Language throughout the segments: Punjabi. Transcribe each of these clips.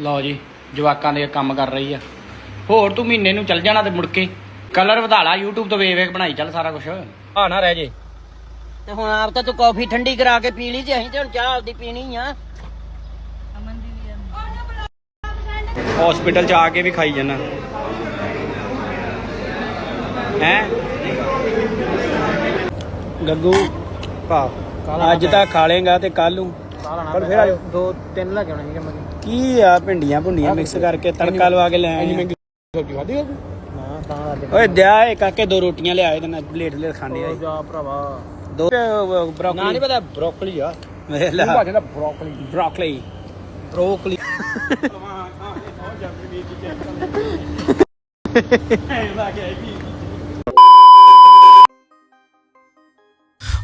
ਲਓ ਜੀ ਜਵਾਕਾਂ ਦੇ ਕੰਮ ਕਰ ਰਹੀ ਆ। ਹੋਰ ਤੂੰ ਮਹੀਨੇ ਨੂੰ ਚੱਲ ਜਾਣਾ ਤੇ ਮੁੜ ਕੇ। ਕਲਰ ਵਧਾ ਲਾ YouTube ਤੋਂ ਵੇਖ ਵੇਖ ਬਣਾਈ ਚੱਲ ਸਾਰਾ ਕੁਝ ਆ ਨਾ ਰਹਿ ਜੇ। ਤੇ ਹੁਣ ਆਪ ਤਾਂ ਤੂੰ ਕਾਫੀ ਠੰਡੀ ਕਰਾ ਕੇ ਪੀ ਲਈ ਤੇ ਅਸੀਂ ਤੇ ਹੁਣ ਚਾਹ ਆਪਦੀ ਪੀਣੀ ਆ। ਹਸਪੀਟਲ ਚ ਆ ਕੇ ਵੀ ਖਾਈ ਜਾਣਾ ਹੈ? ਗੱਗੂ ਭਾ ਅੱਜ ਤਾਂ ਖਾ ਲੇਗਾ ਤੇ ਕੱਲ ਨੂੰ। ਪਰ ਫਿਰ ਆਇਓ। ਦੋ ਤਿੰਨ ਲੱਗ ਜਾਣਾ ਸੀਗਾ ਮੈਂ ਕੀ ਆ ਭਿੰਡੀਆਂ ਭੁੰਡੀਆਂ ਮਿਕਸ ਕਰਕੇ ਤੜਕਾ ਲਵਾ ਕੇ ਲੈ ਆਏ। ਆ। ਸਬਜ਼ੀ ਖਾਦੀ ਹਾਂ ਤਾਂ ਅੱਜ ਓਏ ਦਿਆ ਏ ਕਾਕੇ ਦੋ ਰੋਟੀਆਂ ਲਿਆਏ ਤੇ ਨਾਲ ਪਲੇਟ ਲੈ ਖਾਂਦੇ ਆ ਜਾ ਭਰਾਵਾ। ਦੋ ਬ੍ਰੋਕਲੀ ਨਾ ਨਹੀਂ ਪਤਾ ਬ੍ਰੋਕਲੀ ਆ। ਵੇਖ ਲੈ। ਭਾਜਣਾ ਬ੍ਰੋਕਲੀ ਬ੍ਰੋਕਲੀ ਬ੍ਰੋਕਲੀ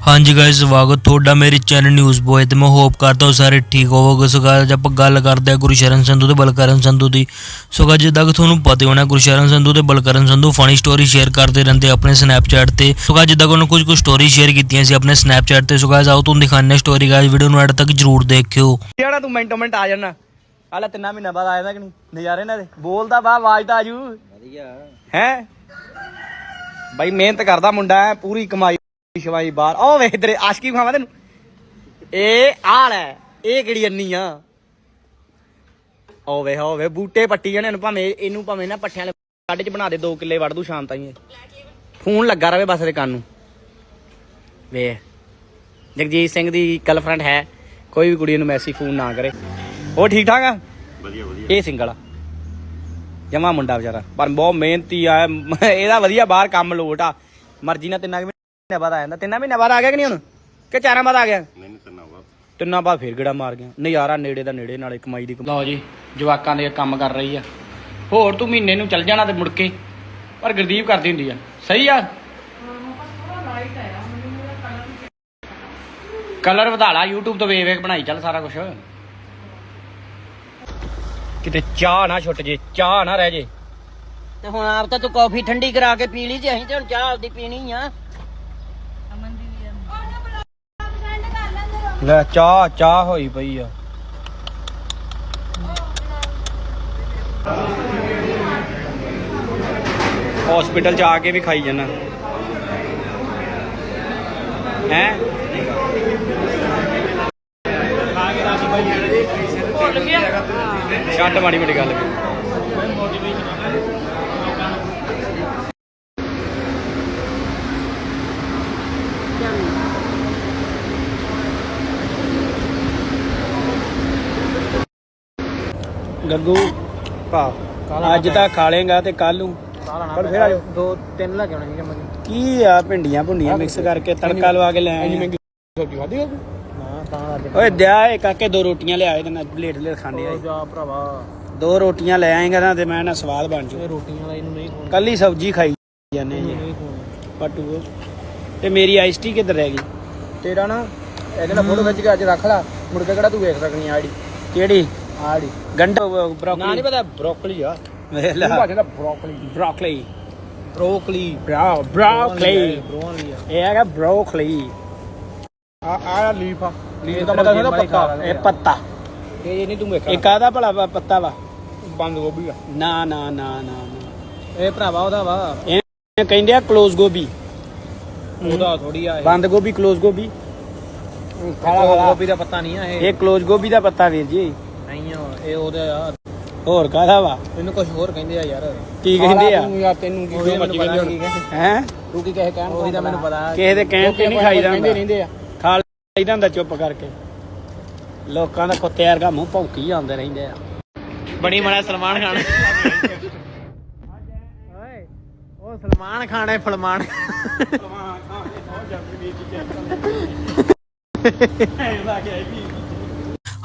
ਹਾਂਜੀ ਗਾਇਸ ਸਵਾਗਤ ਤੁਹਾਡਾ ਮੇਰੇ ਚੈਨਲ ਨਿਊਜ਼ ਬੋਏ ਤੇ ਮੈਂ ਹੋਪ ਕਰਦਾ ਹਾਂ ਸਾਰੇ ਠੀਕ ਹੋਵੋਗੇ। ਸੋ ਅੱਜ ਆਪਾਂ ਗੱਲ ਕਰਦੇ ਹਾਂ ਗੁਰਸ਼ਰਨ ਸੰਧੂ ਤੇ ਬਲਕਰਨ ਸੰਧੂ ਦੀ। ਸੋ guys, ਜਿੱਦਾਂ ਕਿ ਤੁਹਾਨੂੰ ਪਤਾ ਹੀ ਹੋਣਾ ਗੁਰਸ਼ਰਨ ਸੰਧੂ ਤੇ Balkaran Sandhu funny story share ਕਰਦੇ ਰਹਿੰਦੇ ਆਪਣੇ ਸਨੈਪਚੈਟ ਤੇ। ਸੋ guys, ਜਿੱਦਾਂ ਕਿ ਉਹਨਾਂ ਕੁਝ ਕੁ ਸਟੋਰੀ ਸ਼ੇਅਰ ਕੀਤੀਆਂ ਸੀ ਆਪਣੇ ਸਨੈਪਚੈਟ ਤੇ। ਸੋ guys, ਆਓ ਤੁਹਾਨੂੰ ਦਿਖਾਉਂਦੇ ਸਟੋਰੀ ਗਾਇਸ ਵੀਡੀਓ ਨੂੰ ਐਡ ਤੱਕ ਜਰੂਰ ਦੇਖਿਓ। ਜਿਹੜਾ ਤੂੰ ਮਿੰਟੋ ਮਿੰਟ ਆ ਜਾਣਾ? ਹਾਲੇ ਤਿੰਨਾਂ ਮਹੀਨਾ ਬਾਅਦ ਆਇਆ ਕਿ ਨਹੀਂ? ਨਜ਼ਾਰੇ ਨਾਲ ਦੇ। ਬੋਲਦਾ ਬਾ ਆਵਾਜ਼ ਤਾਂ ਆਜੂ ਵਧੀਆ। ਹੈ? ਬਾਈ ਮਿਹਨਤ ਕਰਦਾ ਮੁੰਡਾ ਹੈ ਪੂਰੀ ਕਮਾਈ ਸ਼ਵਾਈ ਬਾਹਰ। ਉਹ ਵੇਖ ਤੇਰੇ ਆਸ਼ਕੀ ਖਾਵਾਂ ਤੈਨੂੰ। ਇਹ ਆਲ ਹੈ ਇਹ ਕਿਹੜੀ ਅੰਨੀ ਆ? ਉਹ ਵੇ ਵੇ ਬੂਟੇ ਪੱਟੀ ਜਾਣੇ ਨੂੰ ਭਾਵੇਂ ਇਹਨੂੰ ਭਾਵੇਂ ਨਾ ਪੱਠਿਆਂ ਵਾਲੇ ਕੱਢ ਚ ਬਣਾ ਦੇ 2 ਕਿੱਲੇ ਵੜ ਦੂ ਸ਼ਾਮ ਤਾਈਂ ਫੋਨ ਲੱਗਾ ਰਵੇ ਬਸ ਦੇ ਕੰਨ ਨੂੰ। ਵੇ ਜਗਜੀਤ ਸਿੰਘ ਦੀ ਗਰਲਫ੍ਰੈਂਡ ਹੈ ਕੋਈ ਵੀ ਕੁੜੀ ਨੂੰ ਮੈਸੇਜ ਫੋਨ ਨਾ ਕਰੇ। ਉਹ ਠੀਕ ਠਾਕ ਆ? ਵਧੀਆ ਵਧੀਆ। ਇਹ ਸਿੰਗਲ ਆ। ਜਮਾ ਮੁੰਡਾ ਵਿਚਾਰਾ। ਪਰ ਬਹੁਤ ਮਿਹਨਤੀ ਆ ਇਹਦਾ ਵਧੀਆ ਬਾਹਰ ਕੰਮ ਲੋਟ ਆ। ਮਰਜ਼ੀ ਨਾਲ ਤਿੰਨਾਂ ਮਹੀਨੇ ਬਾਅਦ ਆ ਜਾਂਦਾ। ਤਿੰਨਾਂ ਮਹੀਨੇ ਬਾਅਦ ਆ ਗਿਆ ਕਿ ਨਹੀਂ ਹੁਣ? ਕਿ ਚਾਰਾਂ ਬਾਅਦ ਆ ਗਿਆ? ਨਹੀਂ ਨਹੀਂ ਤਿੰਨਾਂ ਬਾਅਦ। ਤਿੰਨਾਂ ਬਾਅਦ ਫੇਰ ਗੇੜਾ ਮਾਰ ਗਿਆ। ਨਜ਼ਾਰਾ ਨੇੜੇ ਦਾ ਨੇੜੇ ਨਾਲੇ ਕਮਾਈ ਦੀ ਲਓ ਜੀ ਜਵਾਕਾਂ ਦੇ ਕੰਮ ਕਰ ਰਹੀ ਆ। ਹੋਰ ਤੂੰ ਮਹੀਨੇ ਨੂੰ ਚੱਲ ਜਾਣਾ ਤੇ ਮੁੜ ਕੇ। ਪਰ ਗੁਰਦੀਪ ਕਰਦੀ ਹੁੰਦੀ ਆ। ਸਹੀ ਆ? ਕਲਰ ਵਧਾ ਲਾ YouTube ਤੋਂ ਵੇਖ ਵੇਖ ਬਣਾਈ ਚੱਲ ਸਾਰਾ ਕੁਝ ਕਿਤੇ ਚਾਹ ਨਾ ਛੁੱਟ ਜੇ ਚਾਹ ਨਾ ਰਹਿ ਜੇ। ਤੇ ਹੁਣ ਆਪ ਤਾਂ ਤੂੰ ਕਾਫੀ ਠੰਡੀ ਕਰਾ ਕੇ ਪੀ ਲਈ ਤੇ ਅਸੀਂ ਤੇ ਹੁਣ ਚਾਹ ਆਪਦੀ ਪੀਣੀ ਆ। ਲੈ ਚਾਹ ਚਾਹ ਹੋਈ ਪਈ ਆ। ਹਸਪੀਟਲ ਚ ਆ ਕੇ ਵੀ ਖਾਈ ਜਾਣਾ ਹੈ? ਛੱਡ ਮਾੜੀ ਮੋਟੀ ਗੱਲ। ਗੱਗੂ ਭਾ ਅੱਜ ਤਾਂ ਖਾ ਲੇਗਾ ਤੇ ਕੱਲ ਨੂੰ ਪਰ ਫਿਰ ਆਇਓ ਦੋ ਤਿੰਨ ਲੱਗ ਜਾਣਾ ਸੀਗਾ ਮੈਂ ਕੀ ਆ ਭਿੰਡੀਆਂ ਭੁੰਡੀਆਂ ਮਿਕਸ ਕਰਕੇ ਤੜਕਾ ਲਵਾ ਕੇ ਲੈ ਆਏ। ਸਬਜ਼ੀ ਖਾਦੀ ਹਾਂ ਓਏ ਦਿਆ ਏ ਕਾਕੇ ਦੋ ਰੋਟੀਆਂ ਲਿਆਏ ਤੇ ਨਾਲ ਪਲੇਟ ਲੈ ਖਾਂਦੇ ਆ ਜਾ ਭਰਾਵਾ। ਦੋ ਰੋਟੀਆਂ ਲੈ ਆਏਗਾ ਨਾ ਤੇ ਮੈਂ ਨਾ ਸਵਾਦ ਬਣ ਜੂ। ਇਹ ਰੋਟੀਆਂ ਵਾਲਾ ਇਹਨੂੰ ਨਹੀਂ ਖਵਾਉਣਾ। ਕੱਲੀ ਸਬਜ਼ੀ ਖਾਈ ਜਾਂਦੇ ਜੀ। ਪਟੂ ਤੇ ਮੇਰੀ ਆਈਸ ਟੀ ਕਿੱਧਰ ਰਹਿ ਗਈ? ਤੇਰਾ ਨਾ ਇਹਦੇ ਨਾਲ ਫੋਟੋ ਖਿੱਚ ਕੇ ਅੱਜ ਰੱਖ ਲੈ। ਮੁੜ ਕੇ ਕਿਹੜਾ ਤੂੰ ਵੇਖ ਸਕਣੀ ਆੜੀ ਕਿਹੜੀ? ਆੜੀ ਗੰਡਾ ਨਾ ਬ੍ਰੋਕਲੀ ਨਹੀਂ ਪਤਾ ਬ੍ਰੋਕਲੀ ਆ ਵੇਖ ਲੈ ਤੂੰ ਭਾਜਣਾ broccoli broccoli broccoli bro broccoli broccoli ਆ ਇਹ ਹੈਗਾ ਬ੍ਰੋਕਲੀ ਆ ਆ ਲੀਫ ਆ ਲੀਫ ਦਾ ਮਤਲਬ ਹੁੰਦਾ ਪੱਤਾ ਇਹ ਪੱਤਾ ਇਹ ਨਹੀਂ ਤੂੰ ਵੇਖਣਾ ਇਹ ਕਾਹਦਾ ਭਲਾ ਵਾ ਪੱਤਾ ਵਾ ਬੰਦ ਗੋਭੀ ਆ ਨਾ ਨਾ ਨਾ ਨਾ ਨਾ ਇਹ ਭਰਾਵਾ ਉਹਦਾ ਵਾ ਇਹ ਕਹਿੰਦੇ ਆ ਕਲੋਜ਼ ਗੋਭੀ ਉਹਦਾ ਥੋੜੀ ਆ ਬੰਦ ਗੋਭੀ ਕਲੋਜ਼ ਗੋਭੀ ਗੋਭੀ ਦਾ ਪੱਤਾ ਨਹੀਂ ਆ ਇਹ ਇਹ ਕਲੋਜ਼ ਗੋਭੀ ਦਾ ਪੱਤਾ ਵੀਰ ਜੀ ਨਹੀਂ ਆ ਇਹ ਉਹਦਾ ਆ। ਹੋਰ ਕਾਹਦਾ ਵਾ? ਇਹਨੂੰ ਕੁਝ ਹੋਰ ਕਹਿੰਦੇ ਆ ਯਾਰ। ਕੀ ਕਹਿੰਦੇ ਆ? ਯਾਰ ਤੈਨੂੰ ਕੀ ਮਰਜ਼ੀ ਕਹਿੰਦੇ। ਹੁਣ ਹੈ? ਤੂੰ ਕੀ ਕਹੇ ਕਹਿਣ ਉਹੀ ਤਾਂ ਮੈਨੂੰ ਪਤਾ। ਕਿਸੇ ਦੇ ਕਹਿਣ ਤੇ ਨਹੀਂ ਖਾਈਦਾ ਕਹਿੰਦੇ ਹੁੰਦਾ ਰਹਿੰਦੇ ਆ। ਖਾ ਲਈਦਾ ਹੁੰਦਾ ਚੁੱਪ ਕਰਕੇ। ਲੋਕਾਂ ਦਾ ਕੁੱਤੇ ਵਰਗਾ ਮੂੰਹ ਭੌਂਕੀ ਜਾਂਦੇ ਰਹਿੰਦੇ ਆ। ਬਣੀ ਮੜਾ ਸਲਮਾਨ ਖਾਨ। ਓਏ ਉਹ ਸਲਮਾਨ ਖਾਨ ਹੈ ਫਲਮਾਨ।